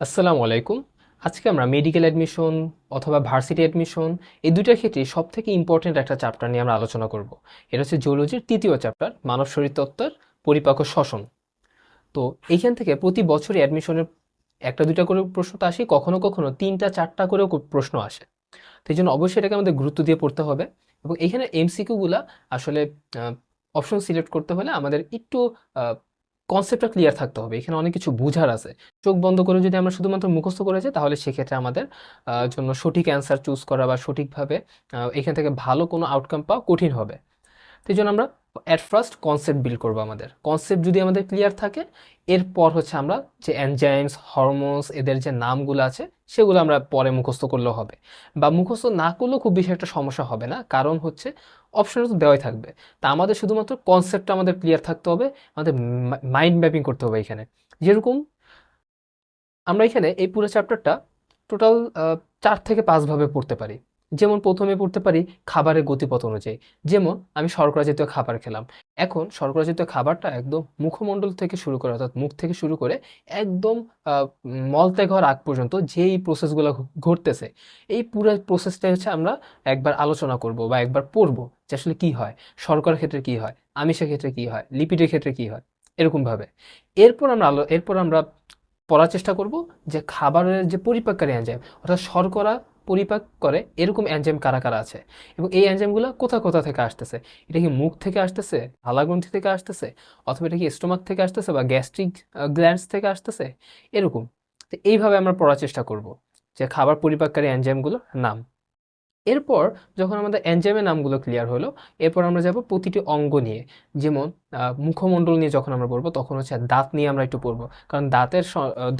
আসসালামু আলাইকুম। আজকে আমরা মেডিকেল অ্যাডমিশন অথবা ভার্সিটি অ্যাডমিশন এই দুইটার ক্ষেত্রে সব থেকে ইম্পর্টেন্ট একটা চ্যাপ্টার নিয়ে আমরা আলোচনা করব। এটা হচ্ছে জুলজির তৃতীয় চ্যাপ্টার মানব শরীর তত্ত্বের পরিপাক শ্বসন। তো এইখান থেকে প্রতি বছরই অ্যাডমিশনের একটা দুইটা করে প্রশ্ন তো আসে, কখনো কখনো তিনটা, চারটা করেও প্রশ্ন আসে। তো এই জন্য অবশ্যই এটাকে আমাদের গুরুত্ব দিয়ে পড়তে হবে এবং এখানে এমসিকিউগুলা আসলে অপশন সিলেক্ট করতে হলে আমাদের একটু কনসেপ্টটা ক্লিয়ার থাকতে হবে। এখানে অনেক কিছু বুঝার আছে। চোখ বন্ধ করে যদি আমরা শুধুমাত্র মুখস্থ করে যাই, তাহলে সেক্ষেত্রে আমাদের জন্য সঠিক অ্যান্সার চুজ করা বা সঠিকভাবে এখান থেকে ভালো কোনো আউটকাম পাওয়া কঠিন হবে। এই জন্য আমরা অ্যাট ফার্স্ট কনসেপ্ট বিল্ড করব আমাদের। কনসেপ্ট যদি আমাদের ক্লিয়ার থাকে, এরপর হচ্ছে আমরা যে এনজাইমস হরমোনস এদের যে নামগুলো আছে, সেগুলো আমরা পরে মুখস্থ করলেও হবে। বা মুখস্থ না করলেও খুব বেশি একটা সমস্যা হবে না, কারণ হচ্ছে অপশনে তো দেওয়াই থাকবে। তা আমাদের শুধুমাত্র কনসেপ্টটা আমাদের ক্লিয়ার থাকতে হবে, আমাদের মাইন্ড ম্যাপিং করতে হবে এখানে। যেরকম আমরা এখানে এই পুরো চ্যাপ্টারটা টোটাল চার থেকে পাঁচ ভাবে পড়তে পারি। যেমন প্রথমে পড়তে পারি খাবারের গতিপথ অনুযায়ী। যেমন আমি শর্করা জাতীয় খাবার খেলাম। এখন শর্করা জাতীয় খাবারটা একদম মুখমণ্ডল থেকে শুরু করে, অর্থাৎ মুখ থেকে শুরু করে একদম মলত্যাগ হওয়ার আগ পর্যন্ত যেই প্রসেসগুলো ঘটতেছে, এই পুরো প্রসেসটা হচ্ছে আমরা একবার আলোচনা করব বা একবার পড়ব যে আসলে কী হয়, শর্করার ক্ষেত্রে কি হয়, আমিষের ক্ষেত্রে কি হয় লিপিডের ক্ষেত্রে কি হয়, এরকম ভাবে। এরপর আমরা আলো, এরপর আমরা পড়ার চেষ্টা করব যে খাবারের যে পরিপাককারী এনজাইম অর্থাৎ শর্করা পরিপাক করে এরকম এনজাইম কারা কারা আছে? এবং এই এনজাইমগুলো কোথা কোথা থেকে আসতেছে? এটা কি মুখ থেকে আসতেছে? হালাগ্রন্থি থেকে আসতেছে? অথবা এটা কি স্টোমাক থেকে আসতেছে বা গ্যাস্ট্রিক গ্ল্যান্ডস থেকে আসতেছে? এরকম। তো এইভাবে আমরা পড়ার চেষ্টা করব যে খাবার পরিপাককারী এনজাইমগুলোর নাম। এরপর যখন আমাদের এনজাইমের নামগুলো ক্লিয়ার হলো, এরপর আমরা যাব প্রতিটি অঙ্গ নিয়ে। যেমন মুখমণ্ডল নিয়ে যখন আমরা পড়ব, তখন হচ্ছে দাঁত নিয়ে আমরা একটু পড়ব, কারণ দাঁতের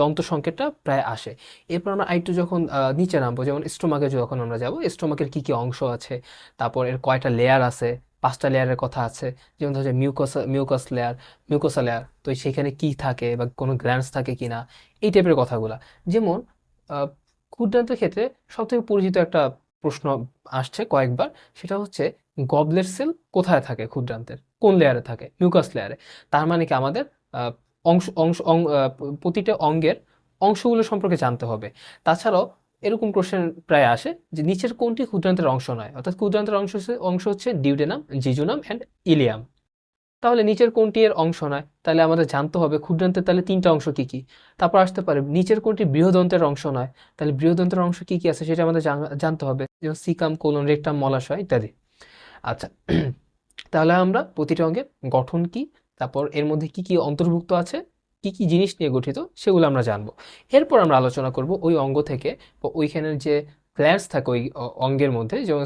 দন্ত সংকেতটা প্রায় আসে। এরপর আমরা আরেকটু যখন নিচে নামবো, যেমন স্টোমাকে যখন আমরা যাব স্টোমাকের কি কি অংশ আছে, তারপর এর কয়টা লেয়ার আছে, পাঁচটা লেয়ারের কথা আছে, যেমন হচ্ছে mucus mucus layer mucosa layer তো সেখানে কি থাকে বা কোনো গ্ল্যান্ডস থাকে কি না এই টাইপের কথাগুলা। যেমন ক্ষুদ্রান্তের ক্ষেত্রে সবথেকে পরিচিত একটা প্রশ্ন আসছে কয়েকবার, সেটা হচ্ছে গবলেট সেল কোথায় থাকে ক্ষুদ্রান্তের? কোন লেয়ারে থাকে? মিউকাস লেয়ারে তার মানে কি আমাদের অংশ অংশ প্রতিটা অঙ্গের অংশগুলো সম্পর্কে জানতে হবে। তাছাড়াও এরকম কোশ্চেন প্রায় আসে যে নিচের কোনটি ক্ষুদ্রান্তের অংশ নয়? অর্থাৎ ক্ষুদ্রান্তের অংশ অংশ হচ্ছে ডিউডেনাম জিজুনাম অ্যান্ড ইলিয়াম তাহলে নিচের কোনটি এর অংশ নয়। তাহলে আমাদের জানতে হবে ক্ষুদ্রান্তের তাহলে তিনটা অংশ কি কি? তারপর আসতে পারে, নিচের কোনটি বৃহদন্তের অংশ নয়। তাহলে বৃহদন্তের অংশ কি কি আছে সেটা আমাদের জানা- জানতে হবে। যেমন সিকাম, কোলন, রেকটাম, মলাশয় ইত্যাদি। আচ্ছা তাহলে আমরা প্রতিটা অঙ্গের গঠন কি, তারপর এর মধ্যে কি কি অন্তর্ভুক্ত আছে, কি কি জিনিস নিয়ে গঠিত, সেগুলো আমরা জানব। এরপর আমরা আলোচনা করব ওই অঙ্গ থেকে ওইখানের যে গ্ল্যান্ডস থাকে ওই অঙ্গের মধ্যে, যেমন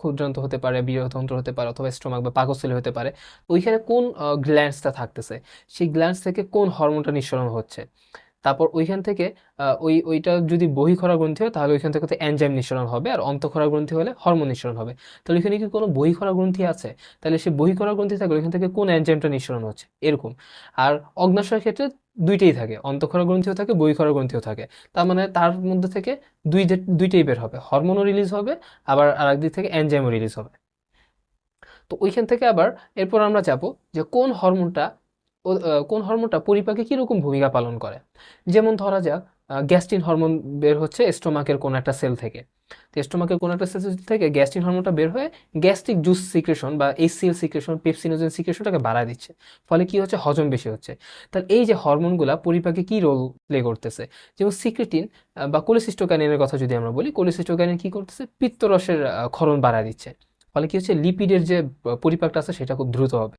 ক্ষুদ্রান্ত হতে পারে বৃহদন্ত্র হতে পারে অথবা স্টোমাক বা পাকস্থলী হতে পারে, ওইখানে কোন গ্ল্যান্ডসটা থাকতেছে? সেই গ্ল্যান্ডস থেকে কোন হরমোনটা নিঃসরণ হচ্ছে? তারপর ওইখান থেকে ওই, ওইটা যদি বহিঃক্ষরা গ্রন্থি হয়, তাহলে ওইখান থেকে তো এনজাইম নিঃসরণ হবে, আর অন্তঃক্ষরা গ্রন্থি হলে হরমোন নিঃসরণ হবে। তাহলে ওইখানে কি কোনো বহিঃক্ষরা গ্রন্থি আছে? তাহলে সে বহিঃক্ষরা গ্রন্থি থাকলে ওইখান থেকে কোন এনজাইমটা নিঃসরণ হচ্ছে? এরকম। আর অগ্নাশয়ের ক্ষেত্রে দুইটাই থাকে। অন্তঃক্ষরা গ্রন্থিও থাকে, বহিঃক্ষরা গ্রন্থিও থাকে। তার মানে তার মধ্যে থেকে দুই দুইটাই বের হবে। হরমোনও রিলিজ হবে, আবার আরেক দিক থেকে এনজাইমও রিলিজ হবে। তো ওইখান থেকে আবার এরপর আমরা যাব যে কোন হরমোনটা কোন হরমোনটা পরিপাকে কীরকম ভূমিকা পালন করে। যেমন ধরা যাক গ্যাস্ট্রিন হরমোন বের হচ্ছে স্টোমাকের কোন একটা সেল থেকে। তো স্টোমাকের কোন একটা সেল থেকে গ্যাস্টিন হরমোনটা বের হয়ে গ্যাস্ট্রিক জুস সিক্রেশন বা এইচসিএল সিক্রেশন, পেপসিনোজেন সিক্রেশনটাকে বাড়ায় দিচ্ছে। ফলে কি হচ্ছে? হজম বেশি হচ্ছে। তাহলে এই যে হরমোনগুলা পরিপাকে কি রোল প্লে করতেছে? যেমন সিক্রেটিন বা কোলেসিস্টোকাইনিনের কথা যদি আমরা বলি কোলেসিস্টোকাইনিন কি করতেছে? পিত্তরসের ক্ষরণ বাড়ায় দিচ্ছে। ফলে কি হচ্ছে? লিপিডের যে পরিপাকটা আছে সেটা খুব দ্রুত হবে।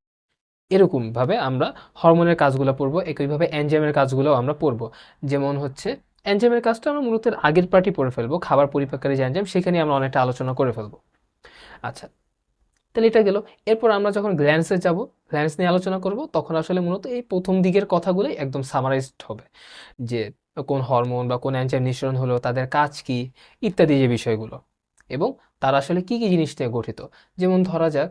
এরকম ভাবে আমরা হরমোনের কাজগুলো পড়ব, একইভাবে এনজাইমের কাজগুলো আমরা পড়ব। যেমন হচ্ছে, এনজাইমের কাজটা আমরা মূলত আগের পার্টি পড়ে ফেলব, খাবার পরিপাককারী যে এনজাইম সেখানে আমরা অনেকটা আলোচনা করে ফেলব। আচ্ছা তাহলে এটা গেল। এরপর আমরা যখন গ্ল্যান্সে যাব গ্ল্যান্স নিয়ে আলোচনা করব, তখন আসলে মূলত এই প্রথম দিকের কথাগুলোই একদম সামারাইজড হবে। যে কোন হরমোন বা কোন এনজাইম নিঃসরণ হলো, তাদের কাজ কি, ইত্যাদি যে বিষয়গুলো। এবং তারা আসলে কি কি জিনিস নিয়ে গঠিত। যেমন ধরা যাক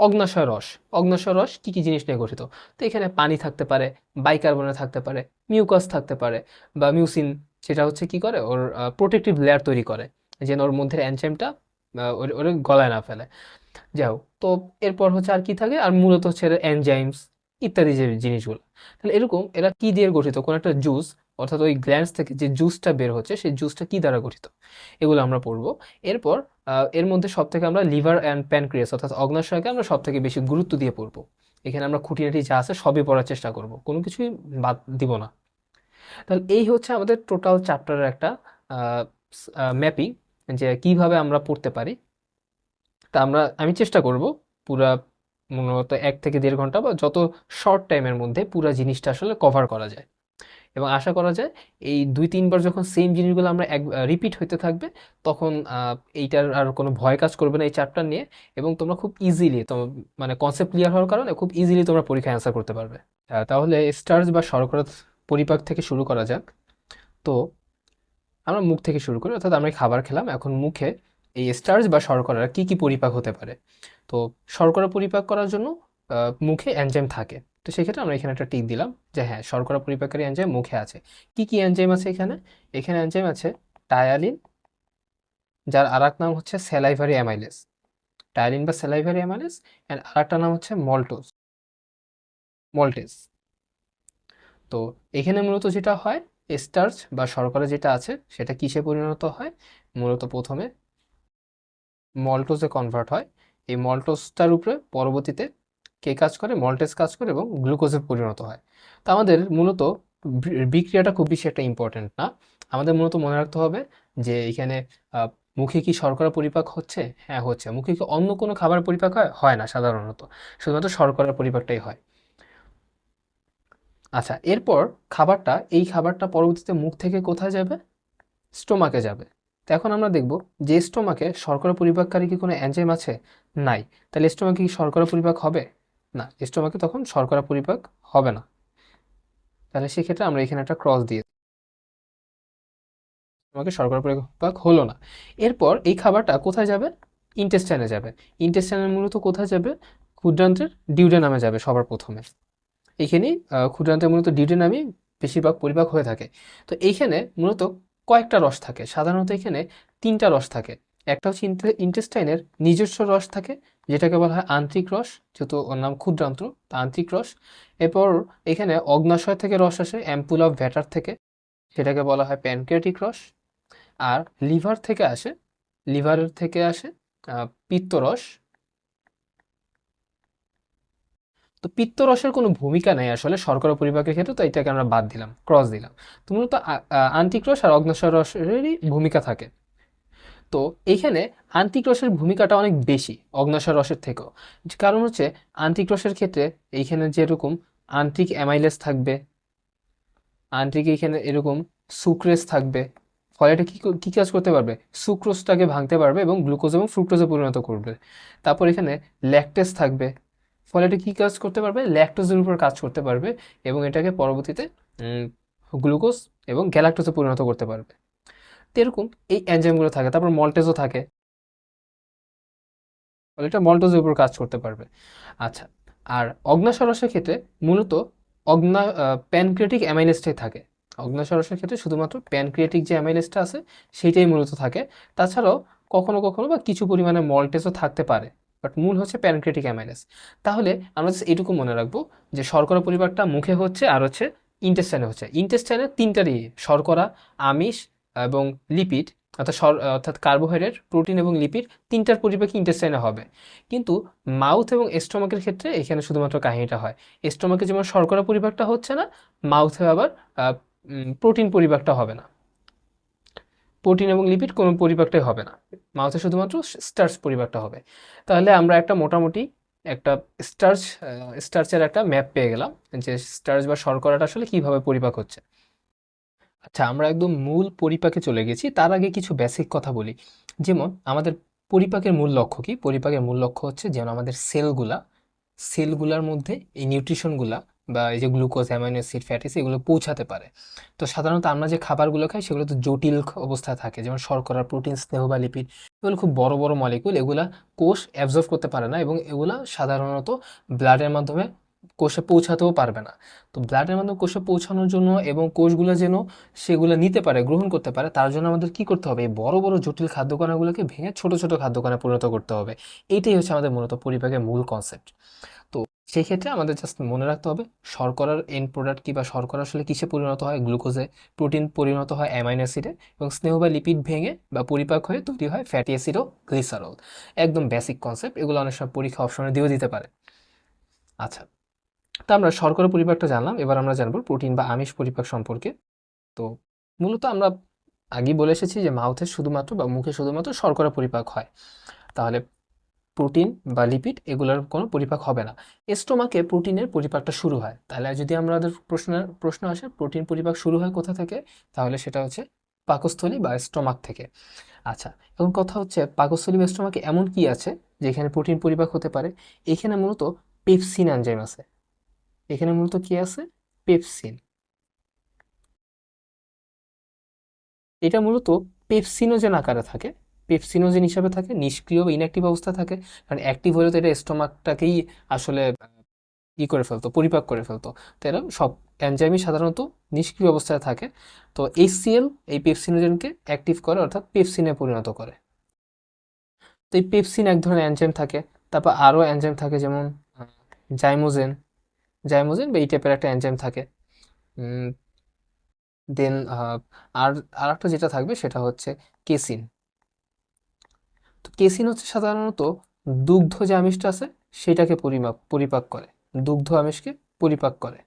অগ্নাশয় রস অগ্নাশয় রস কী কী জিনিস নিয়ে গঠিত? তো এখানে পানি থাকতে পারে, বাইকার্বনেট থাকতে পারে, মিউকাস থাকতে পারে বা মিউসিন, সেটা হচ্ছে কি করে? ওর প্রোটেক্টিভ লেয়ার তৈরি করে। যেন ওর মধ্যে এনজাইমটা ওর গলায় না ফেলে। যাই হোক, তো এরপর হচ্ছে আর কি থাকে? আর মূলত হচ্ছে এনজাইমস ইত্যাদি যে জিনিসগুলো। তাহলে এরকম এরা কি দিয়ে গঠিত? কোনো একটা জুস, অর্থাৎ ওই গ্ল্যান্ডস থেকে যে জুসটা বের হচ্ছে, সেই জুসটা কি দ্বারা গঠিত? এগুলো আমরা পড়ব। এরপর এর মধ্যে সব থেকে আমরা লিভার অ্যান্ড প্যানক্রিয়াস, অর্থাৎ অগ্নাশয়কে আমরা সব থেকে বেশি গুরুত্ব দিয়ে পড়ব। এখানে আমরা খুঁটিনাটি যা আছে সবই পড়ার চেষ্টা করব, কোনো কিছুই বাদ দিব না। তাহলে এই হচ্ছে আমাদের টোটাল চ্যাপ্টারের একটা ম্যাপিং যে কীভাবে আমরা পড়তে পারি। তা আমরা, আমি চেষ্টা করব পুরা মূলত এক থেকে দেড় ঘণ্টা বা যত শর্ট টাইমের মধ্যে পুরা জিনিসটা আসলে কভার করা যায়। এবং আশা করা যায় এই দুই, তিনবার যখন সেম জিনিসগুলো আমরা এক রিপিট হইতে থাকবে, তখন এইটার আর কোনো ভয় কাজ করবে না এই চ্যাপ্টার নিয়ে এবং তোমরা খুব ইজিলি মানে কনসেপ্ট ক্লিয়ার হওয়ার কারণে খুব ইজিলি তোমরা পরীক্ষায় অ্যান্সার করতে পারবে। তাহলে স্টার্স বা শর্করা পরিপাক থেকে শুরু করা যাক। তো, আমরা মুখ থেকে শুরু করি, অর্থাৎ আমরা খাবার খেলাম। এখন মুখে এই স্টার্চ বা শর্করার কি কি পরিপাক হতে পারে? তো, শর্করা পরিপাক করার জন্য মুখে এনজাইম থাকে। তো সেক্ষেত্রে আমরা এখানে একটা টিক দিলাম যে হ্যাঁ শর্করা পরিপাককারী এনজাইম মুখে আছে। কি কি এনজাইম আছে এখানে? এখানে এনজাইম আছে টায়ালিন যার আর নাম হচ্ছে স্যালাইভারি অ্যামাইলেস টায়ালিন বা স্যালাইভারি অ্যামাইলেস অ্যান্ড আর একটা নাম হচ্ছে মল্টোজ মল্টেজ তো এখানে মূলত যেটা হয় স্টার্চ বা শর্করা যেটা আছে, সেটা কিসে পরিণত হয়? মূলত প্রথমে মল্টোজে কনভার্ট হয়। এই মল্টোজটার উপরে পরবর্তীতে কে কাজ করে মল্টেজ কাজ করে এবং গ্লুকোজে পরিণত হয়। তো আমাদের মূলত বিক্রিয়াটা খুব বেশি একটা ইম্পর্টেন্ট না। আমাদের মূলত মনে রাখতে হবে যে এখানে মুখে কি শর্করা পরিপাক হচ্ছে? হ্যাঁ হচ্ছে। মুখে কি অন্য কোনো খাবার পরিপাক হয়? হয় না, সাধারণত। শুধুমাত্র শর্করার পরিপাকটাই হয়। আচ্ছা এরপর খাবারটা, এই খাবারটা পরবর্তীতে মুখ থেকে কোথায় যাবে? স্টোমাকে যাবে। তো এখন আমরা দেখব যে স্টোমাকে শর্করা পরিপাককারী কি কোনো এনজাইম আছে? নাই। তাহলে স্টোমাকে কি শর্করা পরিপাক হবে? না স্টোমাকে তখন শর্করা পরিপাক হবে না। তাহলে সেক্ষেত্রে আমরা এখানে একটা ক্রস দিয়ে। স্টোমাকে শর্করা পরিপাক হলো না। এরপর এই খাবারটা কোথায় যাবে? ইন্টেস্টাইনে যাবে। ইন্টেস্টাইনের মূলত কোথায় যাবে? ক্ষুদ্রান্তের ডিউডে নামে যাবে সবার প্রথমে। এইখানেই ক্ষুদ্রান্তের মূলত ডিউডেনামই বেশিরভাগ পরিপাক হয়ে থাকে। তো এইখানে মূলত কয়েকটা রস থাকে। সাধারণত এখানে তিনটা রস থাকে। একটা হচ্ছে ইন্টেস্টাইনের নিজস্ব রস থাকে, যেটাকে বলা হয় আন্ত্রিক রস, যেহেতু ওর নাম ক্ষুদ্রান্ত্র তা আন্ত্রিক রস। এরপর এখানে অগ্নাশয় থেকে রস আসে অ্যাম্পুল অফ ভ্যাটার থেকে, সেটাকে বলা হয় প্যানক্রিয়াটিক রস। আর লিভার থেকে আসে, লিভারের থেকে আসে পিত্তরস তো পিত্তরসের কোনো ভূমিকা নেই আসলে শর্করা পরিপাকের ক্ষেত্রে, তো এটাকে আমরা বাদ দিলাম ক্রস দিলাম। তো মূলত রস আর অগ্নাশয় রসেরই ভূমিকা থাকে। তো এইখানে আন্তিক রসের ভূমিকাটা অনেক বেশি, অগ্নাশয় রসের থেকেও। কারণ হচ্ছে আন্তিক রসের ক্ষেত্রে এইখানে যেরকম আন্ত্রিক অ্যামাইলেস থাকবে আন্তিক এইখানে এরকম সুক্রেস থাকবে, ফলে এটা কী কি কাজ করতে পারবে? সুক্রোজটাকে ভাঙতে পারবে এবং গ্লুকোজ এবং ফ্রুক্টোজে পরিণত করবে। তারপর এখানে ল্যাকটেস থাকবে, ফলে এটা কি কাজ করতে পারবে? ল্যাকটোজের উপর কাজ করতে পারবে এবং এটাকে পরবর্তীতে গ্লুকোজ এবং গ্যালাক্টোজে পরিণত করতে পারবে। তো এরকম এই এনজাইমগুলো থাকে, তারপর মল্টেজও থাকে। ফলে এটা মল্টোজের উপর কাজ করতে পারবে। আচ্ছা আর অগ্নাশরসের ক্ষেত্রে মূলত অগ্না প্যানক্রিয়েটিক অ্যামাইলেসটাই থাকে। অগ্নাশরসের ক্ষেত্রে শুধুমাত্র প্যানক্রিয়েটিক যে অ্যামাইলেসটা আছে, সেইটাই মূলত থাকে। তাছাড়াও কখনো কখনো বা কিছু পরিমাণে মল্টেজও থাকতে পারে বাট মূল হচ্ছে প্যানক্রিয়েটিক অ্যামাইলেস তাহলে আমরা just এটুকু মনে রাখব যে শর্করা পরিবারটা মুখে হচ্ছে আর হচ্ছে ইন্টেস্টাইনে হচ্ছে। ইন্টেস্টাইনে তিনটারই শর্করা, আমিষ এবং লিপিড অর্থাৎ অর্থাৎ কার্বোহাইড্রেট প্রোটিন এবং লিপিড তিনটার পরিপাকই ইন্টেস্টাইনে হবে। কিন্তু মাউথ এবং স্টোমাকের ক্ষেত্রে এখানে শুধুমাত্র কাহিনীটা হয়। স্টোমাকে যেমন শর্করা পরিপাকটা হচ্ছে না মাউথে আবার প্রোটিন পরিপাকটা হবে না। প্রোটিন এবং লিপিড কোনো পরিপাকটাই হবে না। মাউথে শুধুমাত্র স্টার্চ পরিপাকটা হবে। তাহলে আমরা একটা মোটামুটি একটা স্টার্চ স্টার্চের একটা ম্যাপ পেয়ে গেলাম যে স্টার্চ বা শর্করাটা আসলে কীভাবে পরিপাক হচ্ছে। আচ্ছা আমরা একদম মূল পরিপাকে চলে গেছি। তার আগে কিছু বেসিক কথা বলি। যেমন, আমাদের পরিপাকের মূল লক্ষ্য কি? পরিপাকের মূল লক্ষ্য হচ্ছে যেমন আমাদের সেলগুলা সেলগুলার মধ্যে এই নিউট্রিশনগুলা বা এই যে glucose amino acid fatty acid এগুলো পৌঁছাতে পারে। তো সাধারণত আমরা যে খাবারগুলো খাই সেগুলো তো জটিল অবস্থায় থাকে। যেমন শর্করা প্রোটিন স্নেহ বা লিপিড এগুলো খুব বড় বড় মলিকুল এগুলা কোষ অ্যাবজর্ব করতে পারে না এবং এগুলা সাধারণত ব্লাডের মাধ্যমে কোষে পৌঁছাতেও পারবে না। তো ব্লাডের মাধ্যমে কোষে পৌঁছানোর জন্য এবং কোষগুলো যেন সেগুলো নিতে পারে, গ্রহণ করতে পারে, তার জন্য আমাদের কি করতে হবে? এই বড় বড় জটিল খাদ্যকণাগুলোকে ভেঙে ছোট ছোট খাদ্যকণায় পরিণত করতে হবে। এইটাই হচ্ছে আমাদের মূলত পরিপাকের মূল কনসেপ্ট তো সেই ক্ষেত্রে আমাদের জাস্ট মনে রাখতে হবে, শর্করার এন্ড প্রোডাক্ট কি বা শর্করা আসলে কিসে পরিণত হয়? গ্লুকোজে প্রোটিন পরিণত হয় অ্যামাইন অ্যাসিডে এবং স্নেহ বা লিপিড ভেঙে বা পরিপাক হয়ে তৈরি হয় ফ্যাটি অ্যাসিড ও গ্লিসারল একদম বেসিক কনসেপ্ট এগুলো অনেক সময় পরীক্ষা অপশনে দিয়েও দিতে পারে। আচ্ছা তো আমরা শর্করা পরিপাকটা জানলাম, এবার আমরা জানব প্রোটিন বা আমিষ পরিপাক সম্পর্কে। তো মূলত আমরা আগেই বলে এসেছি যে মাউথে শুধুমাত্র বা মুখে শুধুমাত্র শর্করা পরিপাক হয়। তাহলে প্রোটিন বা লিপিড এগুলোর কোনো পরিপাক হবে না। স্টোমাকে প্রোটিনের পরিপাকটা শুরু হয়। তাহলে যদি আমাদের প্রশ্ন প্রশ্ন আসে, প্রোটিন পরিপাক শুরু হয় কোথা থেকে? তাহলে সেটা হচ্ছে পাকস্থলী বা স্টোমাক থেকে। আচ্ছা এখন কথা হচ্ছে পাকস্থলী বা স্টোমাকে এমন কি আছে যেখানে প্রোটিন পরিপাক হতে পারে? এখানে মূলত পেপসিন এনজাইম আছে। এখানে মূলত কি আছে? পেপসিন। এটা মূলত পেপসিনোজেন আকারে থাকে। পেপসিনোজেন হিসাবে থাকে, নিষ্ক্রিয় বা ইনঅ্যাক্টিভ অবস্থা থাকে। কারণ অ্যাক্টিভ হলে তো এটা স্টোমাকটাকেই আসলে ই করে ফেলতো, পরিপাক করে ফেলতো। তো এরা সব এনজাইমই সাধারণত নিষ্ক্রিয় অবস্থায় থাকে। তো এইচসিএল এই পেপসিনোজেনকে অ্যাক্টিভ করে, অর্থাৎ পেপসিনে পরিণত করে। তো এই পেপসিন এক ধরনের এনজাইম থাকে। তারপর আরও এনজাইম থাকে যেমন জাইমোজেন। জাইমোজেন বা এই টাইপের একটা এনজাইম থাকে। দেন আর আর একটা যেটা থাকবে সেটা হচ্ছে কেসিন। তো কেসিন হচ্ছে সাধারণত দুগ্ধ যে আমিষটা আছে সেটাকে পরিমাপ, পরিপাক করে। দুগ্ধ আমিষকে পরিপাক করে।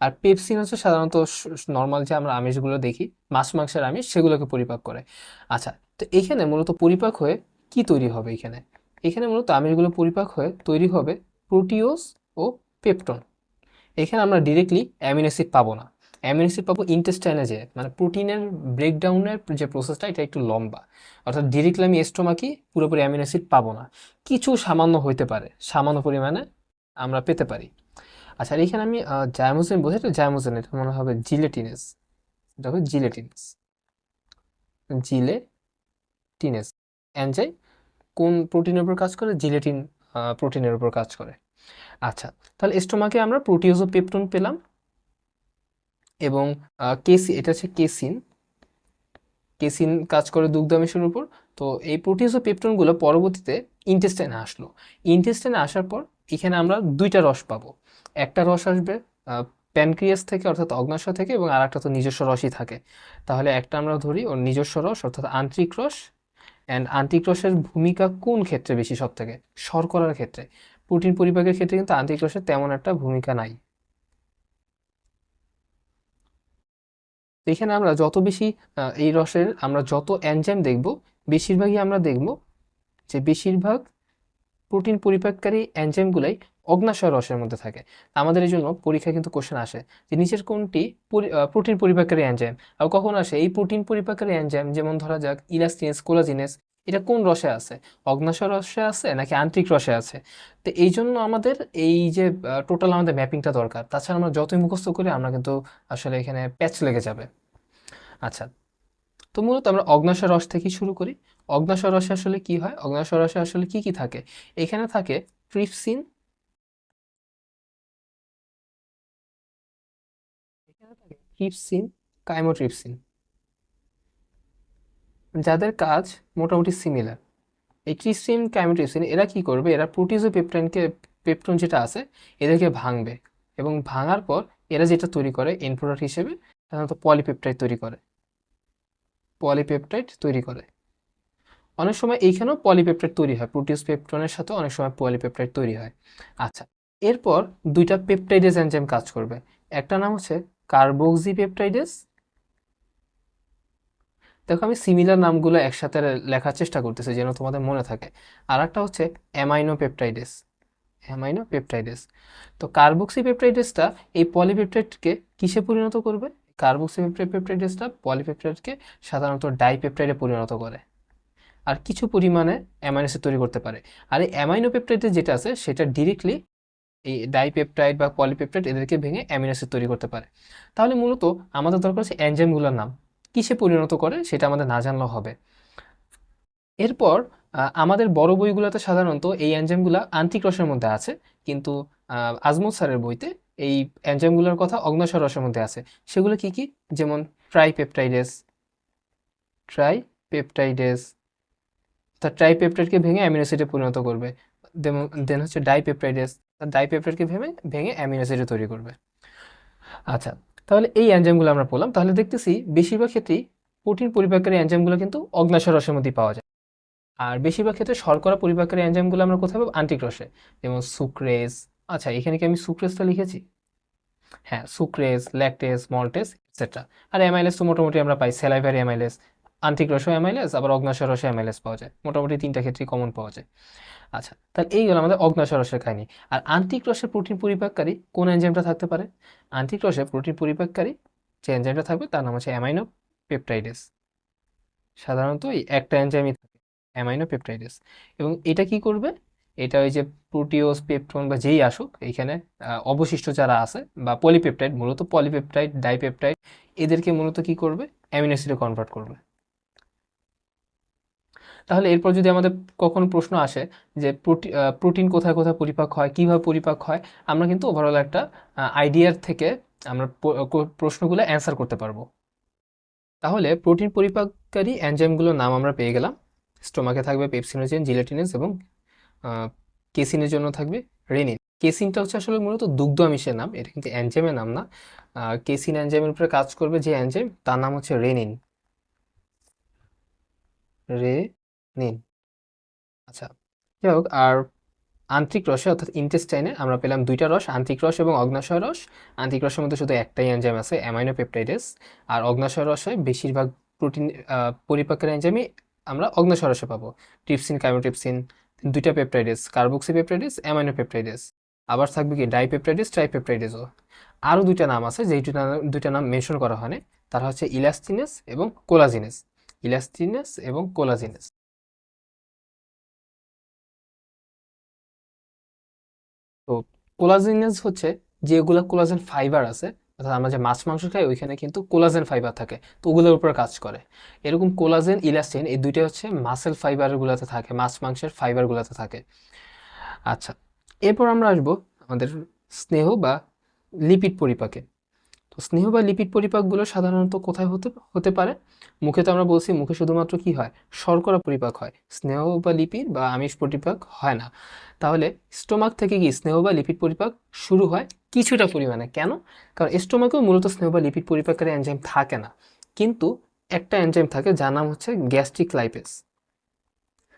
আর পেপসিন হচ্ছে সাধারণত নর্মাল যে আমরা আমিষগুলো দেখি, মাছ মাংসের আমিষ, সেগুলোকে পরিপাক করে। আচ্ছা তো এখানে মূলত পরিপাক হয়ে কি তৈরি হবে এখানে? এখানে মূলত আমিষগুলো পরিপাক হয়ে তৈরি হবে প্রোটিওস ও পেপটন। এখানে আমরা ডিরেক্টলি অ্যামিনো অ্যাসিড পাবো না। অ্যামিনো অ্যাসিড পাবো ইন্টেস্টাইনে যে মানে প্রোটিনের ব্রেকডাউনের যে প্রসেসটা এটা একটু লম্বা। অর্থাৎ ডিরেক্টলি আমি এস্টোমাকি পুরোপুরি অ্যামিনো অ্যাসিড পাবো না। কিছু সামান্য হইতে পারে, সামান্য পরিমাণে আমরা পেতে পারি। আচ্ছা এখানে আমি জায়ামোজেন বোঝাই তো জায়ামোজেন এটা মনে হবে জিলেটিনেস এটা হবে জিলেটিনেস জিলেটিনেস এনজাই কোন প্রোটিনের উপর কাজ করে? জিলেটিন প্রোটিনের উপর কাজ করে। আচ্ছা তাহলে স্টোমাকে আমরা প্রোটিওজ পেপটন পেলাম এবং কেসি এটা হচ্ছে কেসিন কেসিন কাজ করে দুগ্ধামিষের উপর। তো এই প্রোটিওজ ও পেপটনগুলো পরবর্তীতে ইন্টেস্টাইনে আসলো। ইন্টেস্টাইনে আসার পর এখানে আমরা দুইটা রস পাবো। একটা রস আসবে প্যানক্রিয়াস থেকে, অর্থাৎ অগ্নাশয় থেকে এবং আর একটা তো নিজস্ব রসই থাকে। তাহলে একটা আমরা ধরি ওর নিজস্ব রস, অর্থাৎ আন্তরিক রস। অ্যান্ড আন্তরিক রসের ভূমিকা কোন ক্ষেত্রে বেশি সব থেকে শর্করার ক্ষেত্রে। প্রোটিন পরিপাকের ক্ষেত্রে কিন্তু আন্তরিক রসের তেমন একটা ভূমিকা নাই। এখানে আমরা যত বেশি এই রসের আমরা যত এনজাইম দেখব, বেশিরভাগই আমরা দেখব যে বেশিরভাগ প্রোটিন পরিপাককারী এনজাইমগুলাই অগ্নাশয় রসের মধ্যে থাকে। আমাদের এই জন্য পরীক্ষা কিন্তু কোশ্চেন আসে যে নিচের কোনটি প্রোটিন পরিপাককারী এনজাইম আর কখন আসে? এই প্রোটিন পরিপাককারী এনজাইম যেমন ধরা যাক ইলাস্টিনেস কোলাজিনেস এটা কোন রসে আছে? অগ্নাশয় রসে আছে নাকি আন্তরিক রসে আছে? তো এই জন্য আমাদের এই যে টোটাল আমাদের ম্যাপিংটা দরকার। তাছাড়া আমরা যতই মুখস্থ করি, আমরা কিন্তু আসলে এখানে প্যাচ লেগে যাবে। আচ্ছা তো মূলত আমরা অগ্নাশয় রস থেকে শুরু করি। অগ্নাশয় রসে আসলে কি হয়? অগ্নাশয় রসে আসলে কি কি থাকে? এখানে থাকে ট্রিপসিন এখানে থাকে ট্রিপসিন কাইমোট্রিপসিন যাদের কাজ মোটামুটি সিমিলার এই ট্রিপসিন কাইমোট্রিপসিন এরা কি করবে? এরা প্রোটিজ পেপটাইনকে পেপটন যেটা আছে, এদেরকে ভাঙবে এবং ভাঙার পর এরা যেটা তৈরি করে এন প্রোডাক্ট হিসেবে, সাধারণত পলিপেপটাইড তৈরি করে। পলিপেপটাইড তৈরি করে। অনেক সময় এইখানেও পলিপেপটাইড তৈরি হয় প্রোটিউস পেপটনের সাথে অনেক সময় পলিপেপটাইড তৈরি হয়। আচ্ছা এরপর দুইটা পেপটাইডেস এনজাইম কাজ করবে। একটা নাম হচ্ছে কার্বক্সি পেপটাইডেস দেখো আমি সিমিলার নামগুলো একসাথে লেখার চেষ্টা করতেছি যেন তোমাদের মনে থাকে। আর একটা হচ্ছে অ্যামাইনো পেপটাইডেস অ্যামাইনো পেপটাইডেস তো কার্বক্সি পেপটাইডেসটা এই পলিপেপটাইডকে কিসে পরিণত করবে? কার্বক্সি পেপটাইডেসটা পলিপেপটাইডকে সাধারণত ডাইপেপটাইডে পরিণত করে। আর কিছু পরিমাণে অ্যামাইনো অ্যাসিড তৈরি করতে পারে। আর এই অ্যামাইনো পেপটাইডে যেটা আছে, সেটা ডিরেক্টলি এই ডাইপেপটাইড বা পলিপেপটাইড এদেরকে ভেঙে অ্যামিনো অ্যাসিড তৈরি করতে পারে। তাহলে মূলত আমাদের দরকার হচ্ছে এনজাইমগুলোর নাম। কিসে পরিণত করে সেটা আমাদের না জানলেও হবে। এরপর আমাদের বড় বইগুলোতে সাধারণত এই এনজাইমগুলো আন্তিক রসের মধ্যে আছে, কিন্তু আজমত স্যারের বইতে এই এনজাইমগুলোর কথা অগ্নসর রসের মধ্যে আছে। সেগুলো কি কি? যেমন ট্রাইপেপটাইডেস ট্রাইপেপটাইডেস, তা ট্রাইপেপটাইডকে ভেঙে অ্যামিনো অ্যাসিডে পরিণত করবে। দেন হচ্ছে ডাইপেপটাইডেস ডাইপেপটাইডকে ভেঙে ভেঙে অ্যামিনো অ্যাসিড তৈরি করবে। আচ্ছা তাহলে এই অ্যানজামগুলো আমরা পড়লাম। তাহলে দেখতেছি বেশিরভাগ ক্ষেত্রেই প্রোটিন পরিপাককারী অ্যানজামগুলো কিন্তু অগ্নাশয় রসের মধ্যেই পাওয়া যায়। আর বেশিরভাগ ক্ষেত্রে শর্করা পরিপাককারী অ্যানজামগুলো আমরা কোথায় পাবো? আন্টিক রসে। যেমন সুক্রেস আচ্ছা এখানে কি আমি সুক্রেসটা লিখেছি? হ্যাঁ সুক্রেস ল্যাকটেস মল্টেস এটসেট্রা আর অ্যামাইলেস তো মোটামুটি আমরা পাই স্যালাইভারি অ্যামাইলেস আন্টিক রসও অ্যামাইলেস আবার অগ্নাশয় রসে অ্যামাইলেস পাওয়া যায়। মোটামুটি তিনটা ক্ষেত্রেই কমন পাওয়া যায়। আচ্ছা তাহলে এইগুলো আমাদের অগ্নাশয় রসের কাহিনী। আর আন্টিক রসের প্রোটিন পরিপাককারী কোন এনজাইমটা থাকতে পারে? আন্টিক রসে প্রোটিন পরিপাককারী যে এনজাইমটা থাকবে তার নাম হচ্ছে অ্যামাইনো পেপটাইডেস সাধারণত এই একটা এনজাইমই থাকে অ্যামাইনো পেপটাইডেস এবং এটা কি করবে? এটা ওই যে প্রোটিওস, পেপটন বা যেই আসুক, এইখানে অবশিষ্ট যারা আছে বা পলিপেপটাইড, মূলত পলিপেপটাইড, ডাইপেপটাইড, এদেরকে মূলত কি করবে? অ্যামিনো অ্যাসিডে কনভার্ট করবে। তাহলে এরপর যদি আমাদের কখনো প্রশ্ন আসে যে প্রোটিন কোথায় কোথায় পরিপাক হয়, কীভাবে পরিপাক হয়, আমরা কিন্তু ওভারঅল একটা আইডিয়ার থেকে আমরা প্রশ্নগুলো অ্যান্সার করতে পারব। তাহলে প্রোটিন পরিপাককারী এনজাইমগুলোর নাম আমরা পেয়ে গেলাম। স্টোমাকে থাকবে পেপসিনোজেন জিলেটিনেস এবং কেসিনের জন্য থাকবে রেনিন। কেসিনটা হচ্ছে আসলে মূলত দুগ্ধ আমিষের নাম, এটা কিন্তু এনজাইমের নাম না। কেসিন এনজাইমের উপরে কাজ করবে যে এনজাইম তার নাম হচ্ছে রেনিন। রেনিন আচ্ছা যাই হোক আর আন্ত্রিক রসে অর্থাৎ ইন্টেস্টাইনে আমরা পেলাম দুইটা রস, আন্ত্রিক রস এবং অগ্নাশয় রস। আন্ত্রিক রসের মধ্যে শুধু একটাই এনজাইম আছে অ্যামাইনো পেপটাইডেস আর অগ্নাশয় রসে বেশিরভাগ প্রোটিন পরিপাকের এনজাইমই আমরা অগ্নাশয় রসে পাবো। ট্রিপসিন কাইমোট্রিপসিন দুইটা peptidase carboxy peptidase amino peptidase আবার থাকবে কি ডাইপেপটাইডেস ট্রাইপেপটাইডেসও আরও দুইটা নাম আছে, যেই দুইটা নাম মেনশন করা হয়নি। তারা হচ্ছে ইলাস্টিনেস এবং কোলাজিনেস ইলাস্টিনেস এবং কোলাজিনেস তো কোলাজেনেজ হচ্ছে যেগুলো কোলাজেন ফাইবার আছে, অর্থাৎ আমরা যে মাছ মাংস খাই, ওইখানে কিন্তু কোলাজেন ফাইবার থাকে। তো ওগুলোর উপর কাজ করে। এরকম কোলাজেন ইলাস্টিন এই দুইটা হচ্ছে মাসেল ফাইবারগুলোতে থাকে, মাছ মাংসের ফাইবারগুলোতে থাকে। আচ্ছা এরপর আমরা আসব আমাদের স্নেহ বা লিপিড পরিপাকে। তো স্নেহ বা লিপিড পরিপাকগুলো সাধারণত কোথায় হতে হতে পারে? মুখে তো আমরা বলছি, মুখে শুধুমাত্র কি হয়? শর্করা পরিপাক হয়। স্নেহ বা লিপিড বা আমিষ পরিপাক হয় না। তাহলে স্টোমাক থেকে কি স্নেহ বা লিপিড পরিপাক শুরু হয়? কিছুটা পরিমাণে। কেন? কারণ স্টোমাকেও মূলত স্নেহ বা লিপিড পরিপাকের এনজাইম থাকে না। কিন্তু একটা এনজাইম থাকে যার নাম হচ্ছে গ্যাস্ট্রিক লাইপেস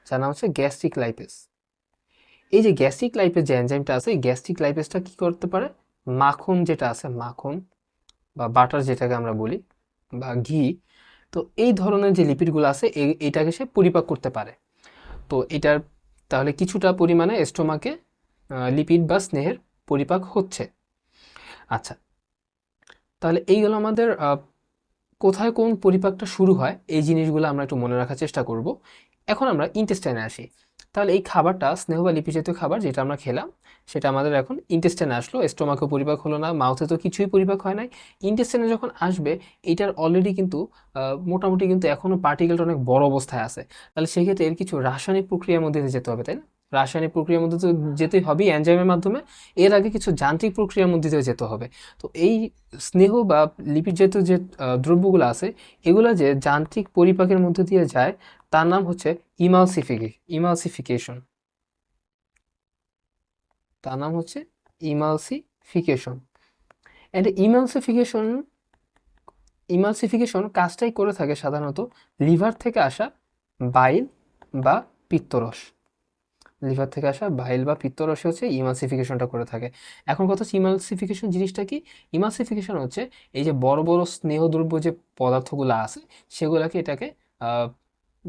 যার নাম হচ্ছে গ্যাস্ট্রিক লাইপেস এই যে গ্যাস্ট্রিক লাইপেস যে এনজাইমটা আছে, এই গ্যাস্ট্রিক লাইপেসটা কি করতে পারে? মাখন যেটা আছে, মাখন বা বাটার যেটাকে আমরা বলি বা ঘি, তো এই ধরনের যে লিপিডগুলো আছে এই- এইটাকে সে পরিপাক করতে পারে। তো এটার তাহলে কিছুটা পরিমাণে স্টোমাকে লিপিড বা স্নেহের পরিপাক হচ্ছে। আচ্ছা তাহলে এইগুলো আমাদের কোথায় কোন পরিপাকটা শুরু হয়, এই জিনিসগুলো আমরা একটু মনে রাখার চেষ্টা করব। এখন আমরা ইন্টেস্টাইনে আসি। তাহলে এই খাবারটা স্নেহ বা লিপিড জাতীয় খাবার যেটা আমরা খেলাম, সেটা আমাদের এখন ইন্টেস্টাইনে আসলো। স্টোমাকেও পরিপাক হলো না মাউথে তো কিছুই পরিপাক হয় নাই। ইন্টেস্টাইনে যখন আসবে এইটার অলরেডি কিন্তু মোটামুটি কিন্তু এখনও পার্টিকেলটা অনেক বড় অবস্থায় আছে। তাহলে সেক্ষেত্রে এর কিছু রাসায়নিক প্রক্রিয়ার মধ্যে দিয়ে যেতে হবে, তাই না? রাসায়নিক প্রক্রিয়ার মধ্যে তো যেতেই হবে এনজাইমের মাধ্যমে। এর আগে কিছু যান্ত্রিক প্রক্রিয়ার মধ্যে দিয়ে যেতে হবে। তো এই স্নেহ বা লিপিড জাতীয় যে দ্রব্যগুলো আছে, এগুলো যে যান্ত্রিক পরিপাকের মধ্যে দিয়ে যায় তার নাম হচ্ছে ইমালসিফিকে, ইমালসিফিকেশন। তার নাম হচ্ছে ইমালসিফিকেশন। অ্যান্ড ইমালসিফিকেশন ইমালসিফিকেশন কাজটাই করে থাকে সাধারণত লিভার থেকে আসা বাইল বা পিত্তরস। লিভার থেকে আসা বাইল বা পিত্তরসে হচ্ছে ইমালসিফিকেশনটা করে থাকে। এখন কথা হচ্ছে ইমালসিফিকেশন জিনিসটা কি? ইমালসিফিকেশন হচ্ছে এই যে বড় বড় স্নেহদ্রব্য যে পদার্থগুলো আছে, সেগুলোকে এটাকে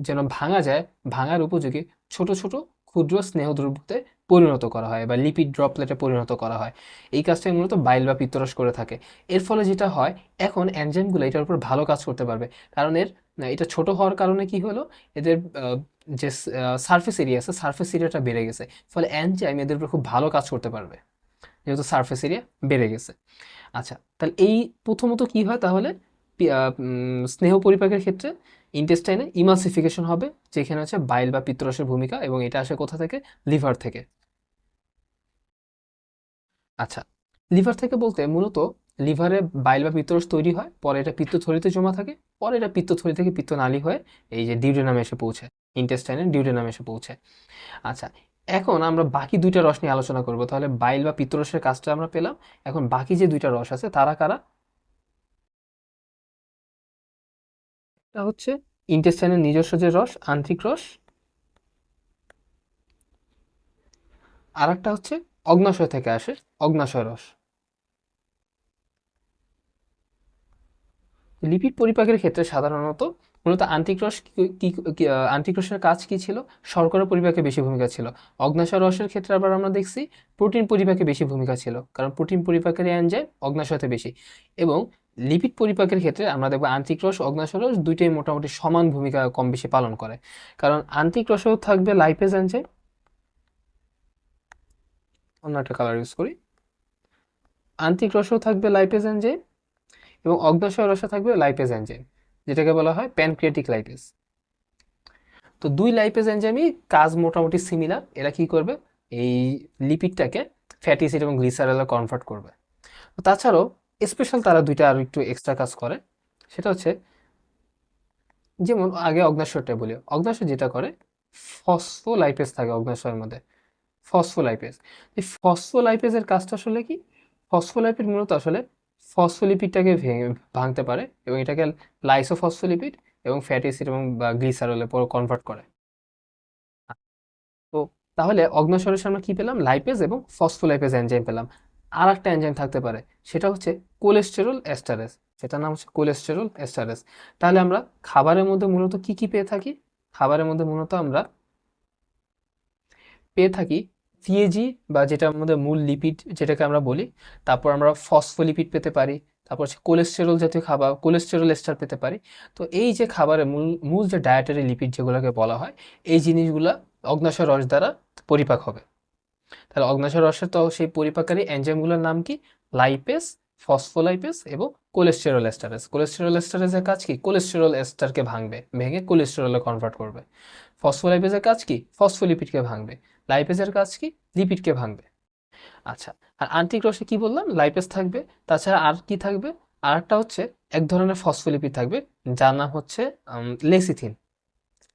যেন ভাঙা যায়, ভাঙার উপযোগী ছোট ছোট ক্ষুদ্র স্নেহদ্রব্যতে পরিণত করা হয় বা লিপিড ড্রপলেটে পরিণত করা হয়। এই কাজটাই মূলত বাইল বা পিত্তরস করে থাকে। এর ফলে যেটা হয়, এখন এনজাইমগুলো এটার উপর ভালো কাজ করতে পারবে। কারণ এর এটা ছোট হওয়ার কারণে কি হলো? এদের যে সারফেস এরিয়া আছে সারফেস এরিয়াটা বেড়ে গেছে। ফলে এনজাইম এদের উপর খুব ভালো কাজ করতে পারবে। যেহেতু সারফেস এরিয়া বেড়ে গেছে। আচ্ছা তাহলে এই প্রথমত কি হয় তাহলে? স্নেহ পরিপাকের ক্ষেত্রে ইন্টেস্টাইনে ইমালসিফিকেশন হবে, যেখানে হচ্ছে বাইল বা পিত্তরসের ভূমিকা এবং এটা আসে কোথা থেকে? লিভার থেকে। আচ্ছা লিভার থেকে বলতে মূলত লিভারে বাইল বা পিত্তরস তৈরি হয়, পরে এটা পিত্তথলিতে জমা থাকে, পরে এটা পিত্তথলি থেকে পিত্তনালী হয়ে এই যে ডিউডেনামে এসে পৌঁছায় ইন্টেস্টাইনের ডিউডেনামে এসে পৌঁছে। আচ্ছা এখন আমরা বাকি দুইটা রস নিয়ে আলোচনা করব, তাহলে বাইল বা পিত্তরসের কাজটা আমরা পেলাম, এখন বাকি যে দুইটা রস আছে, তারা কারা? একটা হচ্ছে? ইন্টেস্টাইনের নিজস্ব যে রস, আন্ত্রিক রস। আর একটা হচ্ছে অগ্নাশয় থেকে আসে, অগ্নাশয় রস। লিপিড পরিপাকের ক্ষেত্রে সাধারণত মূলত আন্ত্রিক রস কি- কি, কি- আন্ত্রিক রসের কাজ কি ছিল? শর্করা পরিপাকে বেশি ভূমিকা ছিল। অগ্নাশয় রসের ক্ষেত্রে আবার আমরা দেখছি, প্রোটিন পরিপাকে বেশি ভূমিকা ছিল। কারণ প্রোটিন পরিপাকের এনজাইম অগ্নাশয়তে বেশি। এবং লিপিড পরিপাকের ক্ষেত্রে আমরা দেখব আন্তিক রস অগ্নাশয় রস দুইটাই মোটামুটি সমান ভূমিকা কম বেশি পালন করে। কারণ আন্তিক রসেও থাকবে লাইপেজ এনজাইম অন্য একটা কালার ইউজ করি। আন্তিক রসেও থাকবে লাইপেজ এনজাইম এবং অগ্নাশয় রসে থাকবে লাইপেজ এনজাইম যেটাকে বলা হয় প্যানক্রিয়াটিক লাইপেজ তো দুই লাইপেজ এনজাইমই কাজ মোটামুটি সিমিলার এরা কি করবে? এই লিপিডটাকে ফ্যাটি অ্যাসিড এবং গ্লিসারলে কনভার্ট করবে। তাছাড়াও স্পেশাল তারা দুইটা আরও একটু এক্সট্রা কাজ করে, সেটা হচ্ছে যেমন আগে অগ্নাশয়টা বলি, অগ্নাশয় যেটা করে ফসফোলাইপেজ থাকে অগ্নাশয়ের মধ্যে ফসফোলাইপেজ এই ফসফোলাইপেজের কাজটা আসলে কি? ফসফোলাইপেজ মূলত আসলে ফসফোলিপিডটাকে ভেঙে ভাঙতে পারে এবং এটাকে লাইসোফসফোলিপিড এবং ফ্যাটি অ্যাসিড এবং বা গ্লিসারলে কনভার্ট করে। তো তাহলে অগ্নাশয়ের আমরা কি পেলাম? লাইপেজ এবং ফসফোলাইপেজ এনজাইম পেলাম। আর একটা এনজাইম থাকতে পারে, সেটা হচ্ছে কোলেস্টেরল অ্যাস্টারেস সেটার নাম হচ্ছে কোলেস্টেরল অ্যাস্টারেস তাহলে আমরা খাবারের মধ্যে মূলত কি কি পেয়ে থাকি? খাবারের মধ্যে মূলত আমরা পেয়ে থাকি সিএজি বা যেটার মধ্যে মূল লিপিড যেটাকে আমরা বলি, তারপর আমরা ফসফোলিপিড পেতে পারি, তারপর হচ্ছে কোলেস্টেরল জাতীয় খাবার কোলেস্টেরল এস্টার পেতে পারি। তো এই যে খাবারের মূল মূল যে ডায়েটারি লিপিড যেগুলোকে বলা হয়, এই জিনিসগুলা অগ্নাশয় রস দ্বারা পরিপাক হবে। তাহলে অগ্নাশয় রসের তো সেই পরিপাকারী এনজাইমগুলোর নাম কি? লাইপেস, ফসফোলাইপেস এবং কোলেস্টেরল এস্টারেস। কোলেস্টেরল এস্টারেসের কাজ কি? কোলেস্টেরল এস্টারকে ভাঙবে, ভেঙে কোলেস্টেরলে কনভার্ট করবে। ফসফোলাইপেসের কাজ কি? ফসফোলিপিডকে ভাঙবে। লাইপেজের কাজ কি? লিপিডকে ভাঙবে। আচ্ছা আর আন্টিক রসে কি বললাম? লাইপেজ থাকবে, তাছাড়া আর কি থাকবে? আর একটা হচ্ছে এক ধরনের ফসফোলিপিড থাকবে, যার নাম হচ্ছে লেসিথিন।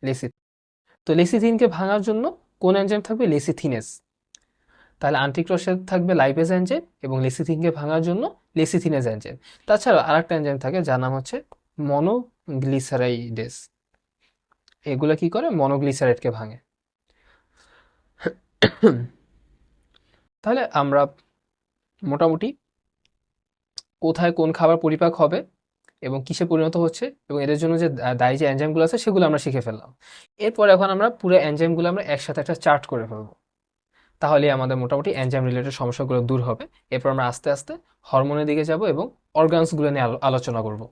লেসিথিন। তো লেসিথিনকে ভাঙার জন্য কোন এনজাইম থাকবে? লেসিথিনেস। তাহলে আন্টিক রসে থাকবে লাইপেজ এনজাইম এবং লেসিথিনকে ভাঙার জন্য লেসিথিনেজ এনজাইম তাছাড়া আর একটা এনজাইম থাকে যার নাম হচ্ছে মনোগ্লিসারাইডেস। এগুলো কি করে? মনোগ্লিসারাইডকে ভাঙে। তাহলে আমরা মোটামুটি কোথায় কোন খাবার পরিপাক হবে এবং কিসে পরিণত হচ্ছে এবং এদের জন্য যে দায়ী যে এনজাইমগুলো আছে সেগুলো আমরা শিখে ফেললাম। এরপর এখন আমরা পুরো এনজাইমগুলো আমরা একসাথে একটা চার্ট করে ফেলব। তাহলে আমাদের মোটামুটি এনজাইম রিলেটেড সমস্যাগুলো দূর হবে। এরপর আমরা আস্তে আস্তে হরমোনের দিকে যাব এবং অর্গানসগুলো নিয়ে আলো- আলোচনা করব।